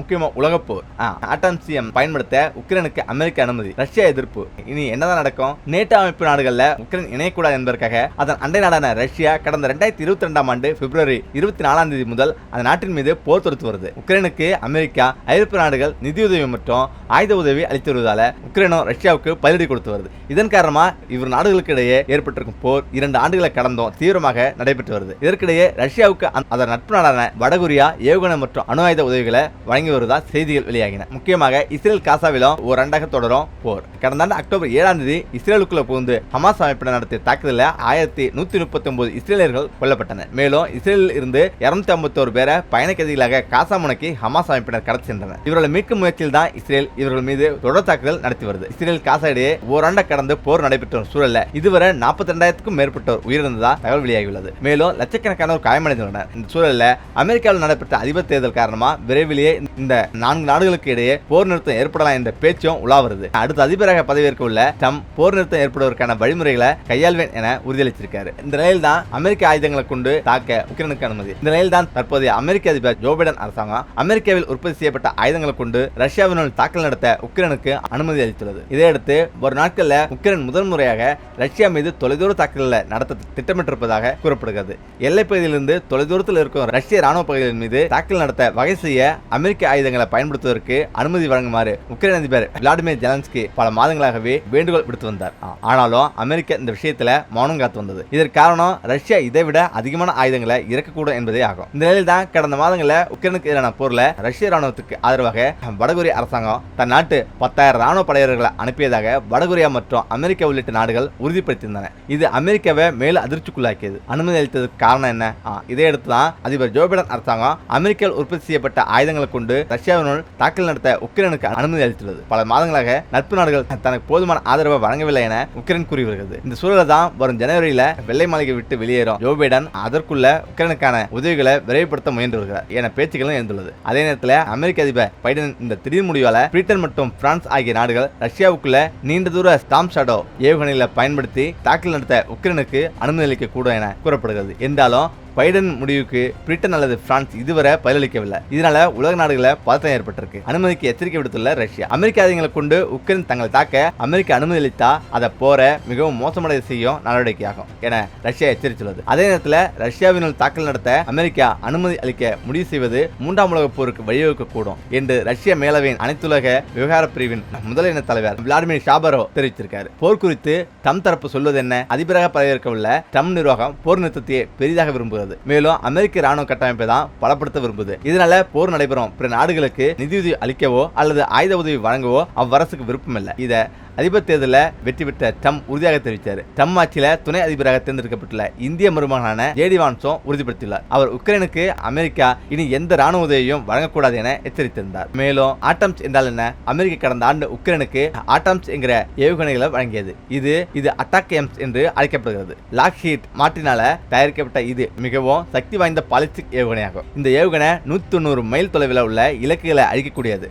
முக்கியமா உலகப்போர் ஆட்டம்சியம் பயன்படுத்த உக்ரைனுக்கு அமெரிக்க அனுமதி. ரஷ்யா எதிர்ப்பு. இனி என்னதான் நடக்கும்? நேட்டோ அமைப்பு நாடுகள்ல உக்ரைன் இணையக்கூடாது என்பதற்காக அதன் அண்டை நாடான ரஷ்யா கடந்த ரெண்டாயிரத்தி இருபத்தி ரெண்டாம் ஆண்டு பிப்ரவரி இருபத்தி நாலாம் தேதி முதல் அந்த நாட்டின் மீது போர் தொடுத்து வருது. உக்ரைனுக்கு அமெரிக்கா ஐரோப்பிய நாடுகள் நிதியுதவி மற்றும் ஆயுத உதவி அளித்து வருவதால உக்ரைனும் ரஷ்யாவுக்கு பதிலடி கொடுத்து வருது. இதன் காரணமா இவர் நாடுகளுக்கு இடையே ஏற்பட்டிருக்கும் போர் இரண்டு ஆண்டுகளை கடந்தும் தீவிரமாக நடைபெற்று வருது. இதற்கிடையே ரஷ்யாவுக்கு அதன் நட்பு நாடான வடகொரியா ஏவுகணை மற்றும் அணு ஆயுத உதவிகளை வழங்கி தொடங்கி வருவதா செய்திகள் வெளியாகின. முக்கியமாக இஸ்ரேல் காசாவிலும் ஒரு ரெண்டாக தொடரும் போர். கடந்த ஆண்டு அக்டோபர் ஏழாம் தேதி இஸ்ரேலுக்குள்ள புகுந்து ஹமாஸ் அமைப்பினர் நடத்திய தாக்குதலில் ஆயிரத்தி நூத்தி முப்பத்தி ஒன்பது இஸ்ரேலியர்கள் கொல்லப்பட்டனர். மேலும் இஸ்ரேலில் இருந்து இருநூத்தி ஐம்பத்தோரு பேரை பயணக்கதிகளாக காசா முனைக்கு ஹமாஸ் அமைப்பினர் கடத்தி சென்றனர். இவர்களை மீட்கும் முயற்சியில் தான் இஸ்ரேல் இவர்கள் மீது தொடர் தாக்குதல் நடத்தி வருது. இஸ்ரேல் காசா இடையே ஓராண்ட கடந்து போர் நடைபெற்ற ஒரு சூழல்ல இதுவரை நாற்பத்தி ரெண்டாயிரத்துக்கும் மேற்பட்டோர் உயிரிழந்ததா தகவல் வெளியாகியுள்ளது. மேலும் லட்சக்கணக்கானோர் காயமடைந்துள்ளனர். இந்த சூழலில் அமெரிக்காவில் நடைபெற்ற அதிபர் தேர்தல் காரணமாக விரைவிலேயே இந்த நான்கு நாடுகளுக்கு இடையே போர் நிறுத்தம் ஏற்படலாம் என்ற பேச்சும் உலாவருது அடுத்த அதிபராக பதவியேற்க உள்ள ட்ரம்ப் போர் நிறுத்தம் ஏற்படுவதற்கான வழிமுறைகளை கையாள்வேன் என உறுதியளிச்சிருக்காரு இந்த நிலையில் தான் அமெரிக்க ஆயுதங்களை கொண்டு தாக்க உக்ரைனுக்கு அனுமதி. இந்த நிலையில் தான் தற்போதைய அமெரிக்க அதிபர் ஜோ பைடன் அரசாங்கம் அமெரிக்காவில் உற்பத்தி செய்யப்பட்ட ஆயுதங்களை கொண்டு ரஷ்யாவினுள் தாக்கல் நடத்த உக்ரைனுக்கு அனுமதி அளித்துள்ளது. இதையடுத்து ஒரு நாட்கள்ல உக்ரைன் முதன்முறையாக ரஷ்யா மீது தொலைதூர தாக்குதலை நடத்த திட்டமிட்டிருப்பதாக கூறப்படுகிறது. எல்லைப் பகுதியிலிருந்து தொலைதூரத்தில் இருக்கும் ரஷ்ய ராணுவ பகுதிகளின் மீது தாக்கல் நடத்த வகை செய்ய அமெரிக்க ஆயுதங்களை பயன்படுத்துவதற்கு அனுமதி வழங்குமாறு உக்ரைன் அதிபர் விளாடிமிர் ஜெலன்ஸ்கி பல மாதங்களாகவே வேண்டுகோள் விடுத்து வந்தார். ஆனாலும் அமெரிக்கா இந்த விஷயத்துல மௌனம் காத்து வந்தது. இதற்கு காரணம் ரஷ்யா இதை விட அதிகமான ஆயுதங்களை இறக்கக்கூடும் என்பதே ஆகும். இந்த நிலையில் தான் கடந்த மாதங்களில் உக்ரைனுக்கு எதிரான போர்ல ரஷ்ய ராணுவத்துக்கு ஆதரவாக வடகொரிய அரசாங்கம் தன் நாட்டு பத்தாயிரம் ராணுவ படையர்களை அனுப்பியதாக வடகொரியா மற்றும் அமெரிக்கா உள்ளிட்ட நாடுகள் உறுதிப்படுத்தியிருந்தன. இது அமெரிக்காவை மேலும் அதிர்ச்சிக்குள்ளாக்கியது. அனுமதி அளித்ததுக்கு காரணம் என்ன? ஆ, இதையடுத்து தான் அதிபர் ஜோ பைடன் அரசாங்கம் அமெரிக்காவில் உற்பத்தி செய்யப்பட்ட ஆயுதங்களை கொண்டு ரஷ்யாவினுள் தாக்கல் நடத்த உக்ரைனுக்கு அனுமதி அளித்துள்ளது. பல மாதங்களாக நட்பு நாடுகள் தனக்கு போதுமான ஆதரவை வழங்கவில்லை என உக்ரைன் கூறி வருகிறது. இந்த சூழலில் தான் வரும் ஜனவரியில வெள்ளை மாளிகை விட்டு வெளியேறும் ஜோ பைடன் அதற்குள்ள உக்ரைனுக்கான உதவிகளை விரைவுபடுத்த முயன்று வருகிறார் என பேச்சுக்களும் எழுந்துள்ளது. அதே நேரத்தில் அமெரிக்க அதிபர் பைடன் இந்த திடீர் முடிவால பிரிட்டன் மற்றும் பிரான்ஸ் ஆகிய நாடுகள் ரஷ்யாவுக்குள்ள நீண்ட தூர ஸ்டாம் ஷாடோ ஏவுகணைகளை பயன்படுத்தி தாக்கல் நடத்த உக்ரைனுக்கு அனுமதி அளிக்க கூடும் என கூறப்படுகிறது. என்றாலும் பைடன் முடிவுக்கு பிரிட்டன் அல்லது பிரான்ஸ் இதுவரை பதிலளிக்கவில்லை. இதனால உலக நாடுகளில் பதட்டம் ஏற்பட்டிருக்கு. அனுமதிக்கு எச்சரிக்கை விடுத்துள்ள ரஷ்யா. அமெரிக்க ஆயுதங்களை கொண்டு உக்ரைன் தங்களை தாக்க அமெரிக்க அனுமதி அளித்தா அதை போற மிகவும் மோசமடைய செய்யும் நடவடிக்கையாகும் என ரஷ்யா எச்சரித்துள்ளது. அதே நேரத்தில் ரஷ்யாவினுள் தாக்கல் நடத்த அமெரிக்கா அனுமதி அளிக்க முடிவு செய்வது மூன்றாம் உலகப் போருக்கு வழிவகுக்கக்கூடும் என்று ரஷ்ய மேலவையின் அனைத்துலக விவகார பிரிவின் முதலின தலைவர் விளாடிமிர் ஷாபரோ தெரிவித்திருக்காரு. போர் குறித்து தம் தரப்பு சொல்வது என்ன அதிபராக பதவியேற்க உள்ள ட்ரம்ப் நிர்வாகம் போர் நிறுத்தத்தையே பெரிதாக விரும்புகிறது. மேலும் அமெரிக்க ராணுவ கட்டமைப்பை தான் பலப்படுத்த விரும்புது. இதனால போர் நடைபெறும் பிற நாடுகளுக்கு நிதியுதவி அளிக்கவோ அல்லது ஆயுத உதவி வழங்கவோ அவ்வரசுக்கு விருப்பம் இல்லை இதை அதிபர் தேர்தலில் வெற்றி பெற்ற ட்ரம்ப் உறுதியாக தெரிவித்தார். ட்ரம்ப் ஆட்சியில் துணை அதிபராக தேர்ந்தெடுக்கப்பட்டுள்ள இந்திய மருமகனான ஜேடி வான்சோ உறுதிப்படுத்தியுள்ளார். அவர் உக்ரைனுக்கு அமெரிக்கா இனி எந்த ராணுவ உதவியும் வழங்கக்கூடாது என எச்சரித்திருந்தார். மேலும் ஆட்டம்ஸ் என்றால் என்ன? அமெரிக்கா கடந்த ஆண்டு உக்ரைனுக்கு ஆட்டம்ஸ் என்கிற ஏவுகணைகளை வழங்கியது. இது இது அட்டாக் எம்ஸ் என்று அழைக்கப்படுகிறது. லாக்ஹீட் மாற்றினால தயாரிக்கப்பட்ட இது மிகவும் சக்தி வாய்ந்த பாலிஸ்டிக் ஏவுகணையாகும். இந்த ஏவுகணை நூத்தி தொண்ணூறு மைல் தொலைவில் உள்ள இலக்குகளை அழிக்கக்கூடியது.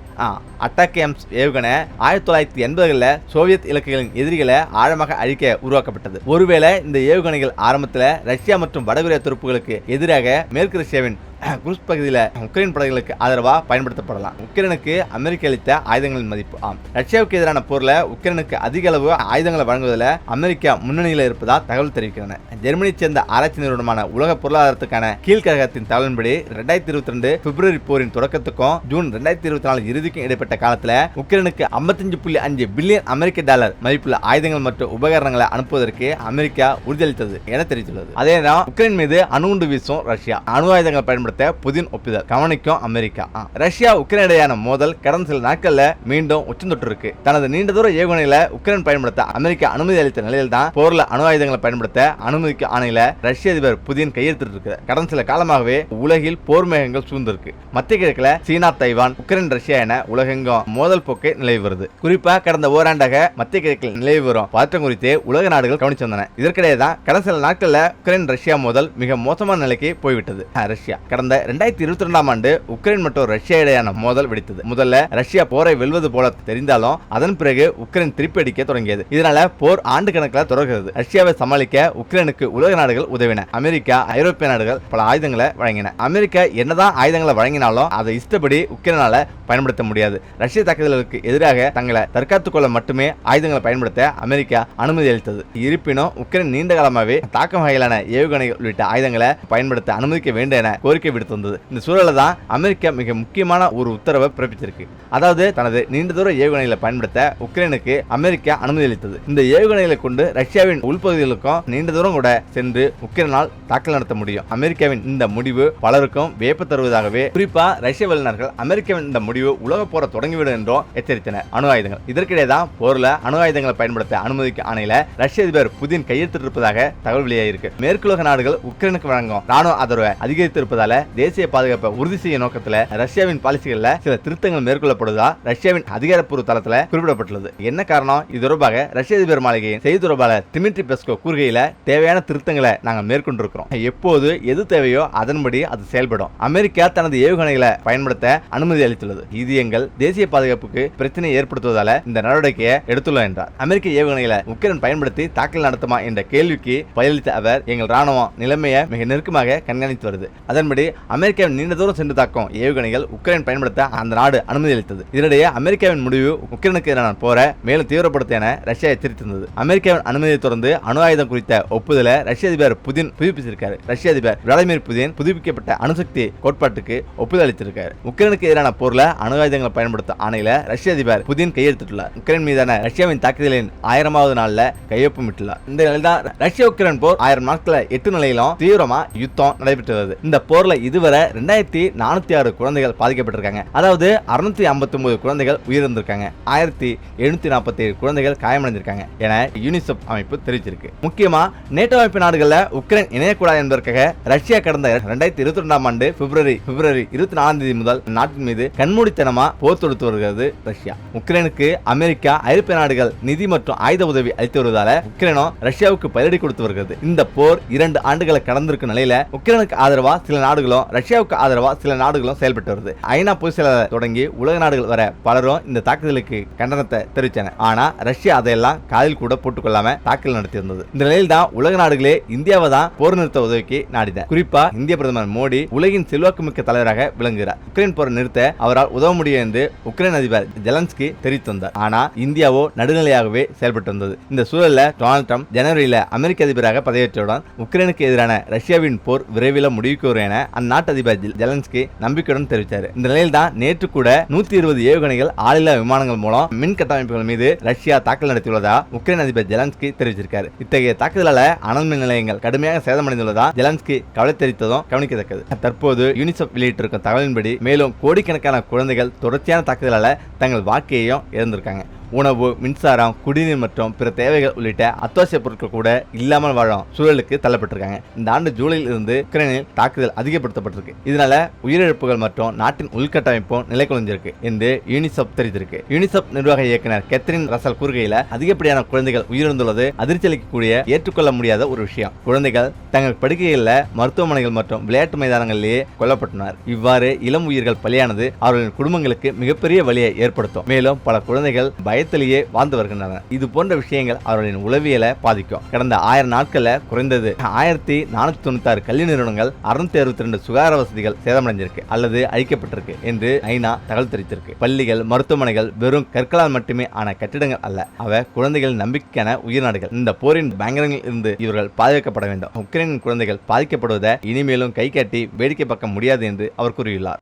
அட்டாக் எம்ஸ் ஏவுகணை ஆயிரத்தி தொள்ளாயிரத்தி எண்பதுகளில் சோவியத் இலக்குகளின் எதிரிகளை ஆழமாக அழிக்க உருவாக்கப்பட்டது. ஒருவேளை இந்த ஏவுகணைகள் ஆரம்பத்தில் ரஷ்யா மற்றும் வடகொரியா துருப்புகளுக்கு எதிராக மேற்கு ரஷ்யாவின் குருஸ் பகுதியில் உக்ரைன் படைகளுக்கு ஆதரவாக பயன்படுத்தப்படலாம். உக்ரைனுக்கு அமெரிக்கா அளித்த ஆயுதங்களின் மதிப்பு. ஆம். ரஷ்யாவுக்கு எதிரான போரில் உக்ரைனுக்கு அதிக அளவு ஆயுதங்களை வழங்குவதில் அமெரிக்கா முன்னணியில் இருப்பதாக தகவல் தெரிவிக்கின்றன. ஜெர்மனியை சேர்ந்த ஆராய்ச்சி நிறுவனமான உலக பொருளாதாரத்துக்கான கீழ்கழகத்தின் தகவலின்படி ரெண்டாயிரத்தி இருபத்தி ரெண்டு பிப்ரவரி போரின் தொடக்கத்துக்கும் ஜூன் ரெண்டாயிரத்தி இருபத்தி நாலு இறுதிக்கும் இடைப்பட்ட காலத்தில் உக்ரைனுக்கு ஐம்பத்தஞ்சு புள்ளி அஞ்சு பில்லியன் அமெரிக்க டாலர் மதிப்புள்ள ஆயுதங்கள் மற்றும் உபகரணங்களை அனுப்புவதற்கு அமெரிக்கா உறுதியளித்தது என தெரிவித்துள்ளது. அதே நேரம் உக்ரைன் மீது அணுகுண்டு வீசும் ரஷ்யா. அணு ஆயுதங்கள் பயன்படுத்த புதின் ஒப்புதல். கவனிக்கும் அமெரிக்கா. ஆ. ரஷ்யா உக்ரைன் இடையான மோதல் கடந்த சில நாட்கள்ல மீண்டும் உச்சந்தொட்டு இருக்கு தனது நீண்ட தூர ஏவுகணைகளை உக்ரைன் பயன்படுத்த அமெரிக்கா அனுமதி அளித்த நிலையில் தான் போர்ல அணு ஆயுதங்களை பயன்படுத்த அனுமதிக்கு ஆணையில ரஷ்ய அதிபர் புதின் கையெழுத்திட்டு இருக்கு கடந்த சில காலமாகவே உலகில் போர் மேகங்கள் சூழ்ந்திருக்கு. மத்திய கிழக்குல சீனா தைவான் உக்ரைன் ரஷ்யா என உலகெங்கும் மோதல் போக்கை நிலவி வருது. குறிப்பா கடந்த ஓராண்டாக மத்திய கிழக்கில் நிலவி வரும் பதற்றம் குறித்து உலக நாடுகள் கவனிச்சு வந்தன. இதற்கிடையே தான் கடந்த சில நாட்கள்ல உக்ரைன் ரஷ்யா மோதல் மிக மோசமான நிலைக்கு போய்விட்டது. ஆ, ரஷ்யா. கடந்த ரெண்டாயிரத்தி இருபத்தி ரெண்டாம் ஆண்டு உக்ரைன் மற்றும் ரஷ்யா இடையான மோதல் வெடித்தது. முதல்ல ரஷ்யா போரை வெல்வது போல தெரிந்தாலும் அதன் பிறகு உக்ரைன் திருப்பி அடிக்க தொடங்கியது. இதனால போர் ஆண்டு கணக்கில் தொடர்கிறது. ரஷ்யாவை சமாளிக்க உக்ரைனுக்கு உலக நாடுகள் உதவின. அமெரிக்கா ஐரோப்பிய நாடுகள் பல ஆயுதங்களை வழங்கின. அமெரிக்கா என்னதான் ஆயுதங்களை வழங்கினாலும் அதை இஷ்டப்படி உக்ரைனால பயன்படுத்த முடியாது. ரஷ்ய தாக்குதலுக்கு எதிராக தங்களை தற்காத்துக் கொள்ள மட்டுமே ஆயுதங்களை பயன்படுத்த அமெரிக்கா அனுமதி அளித்தது. இருப்பினும் உக்ரைன் நீண்ட காலமாகவே தாக்கம் வகையிலான ஏவுகணைகள் உள்ளிட்ட ஆயுதங்களை பயன்படுத்த அனுமதிக்க வேண்டும் என கோரிக்கை விடுத்து வந்தது. இந்த சூழலில் தான் அமெரிக்கா மிக முக்கியமான ஒரு உத்தரவை பிறப்பித்திருக்கு அதாவது தனது நீண்ட தூர ஏவுகணைகளை பயன்படுத்த உக்ரைனுக்கு அமெரிக்கா அனுமதி அளித்தது. இந்த ஏவுகணைகளை கொண்டு ரஷ்யாவின் உள்பகுதிகளுக்கும் நீண்ட தூரம் கூட சென்று உக்ரைனால் தாக்கல் நடத்த முடியும். அமெரிக்காவின் இந்த முடிவு பலருக்கும் வியப்பு தருவதாகவே குறிப்பா ரஷ்ய வல்லுநர்கள் அமெரிக்காவின் இந்த முடிவு உலக போரை தொடங்கிவிடும் என்றும் எச்சரித்தனர். அணு ஆயுதங்கள். இதற்கிடையே தான் போர்ல அணு ஆயுதங்களை பயன்படுத்த அனுமதிக்க ஆணையில ரஷ்ய அதிபர் புதின் கையெழுத்திட்டிருப்பதாக தகவல் வெளியாகிருக்கு மேற்குலக நாடுகள் உக்ரைனுக்கு வழங்கும் ராணுவ ஆதரவை அதிகரித்திருப்பதால தேசிய பாதுகாப்பை உறுதி செய்யும் நோக்கத்துல ரஷ்யாவின் பாலிசிகள்ல சில திருத்தங்கள் மேற்கொள்ளப்படுவதா ரஷ்யாவின் அதிகாரப்பூர்வ தளத்துல குறிப்பிடப்பட்டுள்ளது. என்ன காரணம்? இது தொடர்பாக ரஷ்ய அதிபர் மாளிகையின் செய்தி தொடர்பாளர் திமிட்ரி பெஸ்கோ கூறுகையில தேவையான திருத்தங்களை நாங்கள் மேற்கொண்டிருக்கிறோம். எப்போது எது தேவையோ அதன்படி அது செயல்படும். அமெரிக்கா தனது ஏவுகணைகளை பயன்படுத்த அனுமதி அளித்துள்ளது. இது எங்கள் தேசிய பாதுகாப்புக்கு பிரச்சனை ஏற்படுத்துவதால இந்த நடவடிக்கையை எடுத்துள்ளோம் என்றார். அமெரிக்க ஏவுகணைகளை உக்ரைன் பயன்படுத்தி தாக்கல் நடத்துமா என்ற கேள்விக்கு பதிலளித்த அவர் எங்கள் ராணுவம் நிலைமையை மிக நெருக்கமாக கண்காணித்து வருது. அதன்படி அமெரிக்காவின் நீண்ட தூரம் சென்று தாக்கும் ஏவுகணைகள் உக்ரைன் பயன்படுத்த அந்த நாடு அனுமதி அளித்தது. இதனிடையே அமெரிக்காவின் முடிவு உக்ரைனுக்கு எதிரான போரை மேலும் தீவிரப்படுத்த என ரஷ்யா எச்சரித்திருந்தது. அமெரிக்காவின் அனுமதியை தொடர்ந்து அணு ஆயுதம் குறித்த ஒப்புதலை ரஷ்ய அதிபர் புதின் புதுப்பிச்சிருக்காரு. ரஷ்ய அதிபர் விளாடிமிர் புதின் புதுப்பிக்கப்பட்ட அணுசக்தி கோட்பாட்டுக்கு ஒப்புதல் அளித்திருக்காரு. உக்ரைனுக்கு எதிரான போர்ல அணு ஆயுதங்களை பயன்படுத்த ஆணையில ரஷ்ய அதிபர் புதின் கையெழுத்திட்டுள்ளார். உக்ரைன் மீதான ரஷ்யாவின் தாக்குதலின் ஆயிரமாவது நாள்ல கையொப்பமிட்டுள்ளார். இந்த நிலையில் தான் ரஷ்ய உக்ரைன் போர் ஆயிரம் நாட்கள எட்டு நிலையிலும் தீவிரமா யுத்தம் நடைபெற்றது இந்த போர்ல இதுவரை ரெண்டாயிரத்தி நானூத்தி ஆறு குழந்தைகள் பாதிக்கப்பட்டிருக்காங்க. அதாவது அறுநூத்தி ஐம்பத்தி ஒன்பது குழந்தைகள் உயிரிழந்திருக்காங்க. ஆயிரத்தி எழுநூத்தி நாற்பத்தி ஏழு குழந்தைகள் காயமடைந்திருக்காங்க என யூனிசெஃப் அமைப்பு தெரிவிச்சிருக்கு. முக்கியமா நேட்டோ அமைப்பு நாடுகளில் உக்ரைன் இணையக்கூடாது என்பதற்காக ரஷ்யா கடந்த ரெண்டாயிரத்தி இருபத்தி ரெண்டாம் ஆண்டு பிப்ரவரி பிப்ரவரி இருபத்தி நாலாம் தேதி முதல் நாட்டின் மீது கண்மூடித்தனமா போர் தொடுத்து வருகிறது ரஷ்யா. உக்ரைனுக்கு அமெரிக்கா ஐரோப்பிய நாடுகள் நிதி மற்றும் ஆயுத உதவி அளித்து வருவதால உக்ரைனும் ரஷ்யாவுக்கு பதிலடி கொடுத்து வருகிறது. இந்த போர் இரண்டு ஆண்டுகளை கடந்திருக்கும் நிலையில உக்ரைனுக்கு ஆதரவா சில நாடுகள் நாடுகளும் ரஷ்யாவுக்கு ஆதரவா சில நாடுகளும் செயல்பட்டு வருது. ஐநா பொது சில தொடங்கி உலக நாடுகள் வர பலரும் இந்த தாக்குதலுக்கு கண்டனத்தை தெரிவித்தன ஆனா ரஷ்யா அதையெல்லாம் காதில் கூட போட்டுக்கொள்ளாம தாக்குதல் நடத்தியிருந்தது. இந்த நிலையில் தான் உலக நாடுகளே இந்தியாவை தான் போர் நிறுத்த உதவிக்கு நாடின. குறிப்பா இந்திய பிரதமர் மோடி உலகின் செல்வாக்குமிக்க தலைவராக விளங்குகிறார். உக்ரைன் போரை நிறுத்த அவரால் உதவ முடியும் என்று உக்ரைன் அதிபர் ஜெலன்ஸ்கி தெரிவித்து வந்தார் ஆனா இந்தியாவோ நடுநிலையாகவே செயல்பட்டு வந்தது. இந்த சூழல்ல டொனால்ட் ட்ரம்ப் ஜனவரியில அமெரிக்க அதிபராக பதவியேற்றவுடன் உக்ரைனுக்கு எதிரான ரஷ்யாவின் போர் விரைவில் முடிவுக்கு வரும் என அந்நாட்டு அதிபர் ஜெலன்ஸ்கி நம்பிக்கையுடன் தெரிவித்தார். இந்த நிலையில் தான் நேற்று கூட நூத்தி இருபது ஏவுகணைகள் ஆளில்லா விமானங்கள் மூலம் மின் கட்டமைப்புகள் மீது ரஷ்யா தாக்கல் நடத்தியுள்ளதா உக்ரைன் அதிபர் ஜெலன்ஸ்கி தெரிவிச்சிருக்காரு இத்தகைய தாக்குதலால அனல் மின் நிலையங்கள் கடுமையாக சேதமடைந்துள்ளதா ஜெலன்ஸ்கி கவலை தெரிவித்ததும் கவனிக்கத்தக்கது. தற்போது யூனிசெஃப் வெளியிட்டிருக்கும் தகவலின்படி மேலும் கோடிக்கணக்கான குழந்தைகள் தொடர்ச்சியான தாக்குதலால தங்கள் வாழ்க்கையையும் இழந்திருக்காங்க. உணவு மின்சாரம் குடிநீர் மற்றும் பிற தேவைகள் உள்ளிட்ட அத்தியாவசிய பொருட்கள் கூட இல்லாமல் வாழும் சூழலுக்கு தள்ளப்பட்டிருக்காங்க. இந்த ஆண்டு ஜூலையில் இருந்து உக்ரைனில் தாக்குதல் அதிகப்படுத்தப்பட்டிருக்கு. இதனால உயிரிழப்புகள் மற்றும் நாட்டின் உள்கட்டமைப்பும் நிலை குலைஞ்சிருக்கு என்று யூனிசெப் தெரிவித்திருக்கு. யூனிசெப் நிர்வாக இயக்குனர் கெத்ரின் ரசல் கூறுகையில் அதிகப்படியான குழந்தைகள் உயிரிழந்துள்ளது அதிர்ச்சி அளிக்கக்கூடிய ஏற்றுக்கொள்ள முடியாத ஒரு விஷயம். குழந்தைகள் தங்கள் படுக்கைகளில் மருத்துவமனைகள் மற்றும் விளையாட்டு மைதானங்களிலேயே கொல்லப்பட்டனர். இவ்வாறு இளம் உயிர்கள் பலியானது அவர்களின் குடும்பங்களுக்கு மிகப்பெரிய வலியை ஏற்படுத்தும். மேலும் பல குழந்தைகள் பயத்திலேயே வாழ்ந்து வருகின்றன. இது போன்ற விஷயங்கள் அவர்களின் உளவியலை பாதிக்கும். கடந்த ஆயிரம் நாட்கள்ல குறைந்தது ஆயிரத்தி நானூத்தி தொண்ணூத்தி ஆறு கல்வி நிறுவனங்கள் அறுநூத்தி அறுபத்தி ரெண்டு சுகாதார வசதிகள் சேதமடைஞ்சிருக்கு அல்லது அழிக்கப்பட்டிருக்கு என்று ஐநா தகவல் தெரிவித்திருக்கு. பள்ளிகள் மருத்துவமனைகள் வெறும் கற்களால் மட்டுமே ஆன கட்டிடங்கள் அல்ல அவை குழந்தைகள் நம்பிக்கையான உயிர்நாடுகள். இந்த போரின் பயங்கரங்களில் இருந்து இவர்கள் பாதுகாக்கப்பட வேண்டும். உக்ரைனின் குழந்தைகள் பாதிக்கப்படுவதை இனிமேலும் கை காட்டி வேடிக்கை பார்க்க முடியாது என்று அவர் கூறியுள்ளார்.